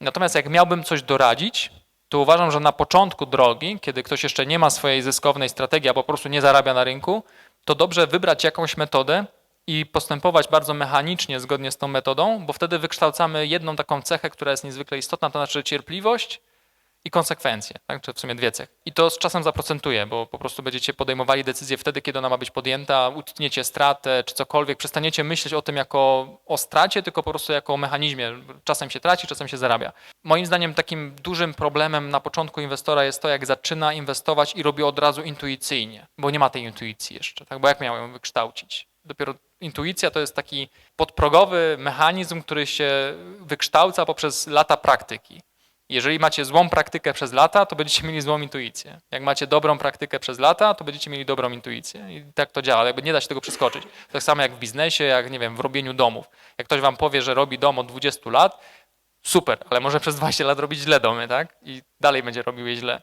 Natomiast jak miałbym coś doradzić, to uważam, że na początku drogi, kiedy ktoś jeszcze nie ma swojej zyskownej strategii, a po prostu nie zarabia na rynku, to dobrze wybrać jakąś metodę i postępować bardzo mechanicznie zgodnie z tą metodą, bo wtedy wykształcamy jedną taką cechę, która jest niezwykle istotna, to znaczy cierpliwość i konsekwencje, tak? czy w sumie dwie cechy. I to z czasem zaprocentuje, bo po prostu będziecie podejmowali decyzję wtedy, kiedy ona ma być podjęta, utniecie stratę czy cokolwiek, przestaniecie myśleć o tym jako o stracie, tylko po prostu jako o mechanizmie. Czasem się traci, czasem się zarabia. Moim zdaniem takim dużym problemem na początku inwestora jest to, jak zaczyna inwestować i robi od razu intuicyjnie, bo nie ma tej intuicji jeszcze, tak? bo jak miał ją wykształcić? Dopiero intuicja to jest taki podprogowy mechanizm, który się wykształca poprzez lata praktyki. Jeżeli macie złą praktykę przez lata, to będziecie mieli złą intuicję. Jak macie dobrą praktykę przez lata, to będziecie mieli dobrą intuicję. I tak to działa. Jakby nie da się tego przeskoczyć. Tak samo jak w biznesie, jak nie wiem, w robieniu domów. Jak ktoś wam powie, że robi dom od 20 lat, super, ale może przez 20 lat robić źle domy, tak? I dalej będzie robił je źle.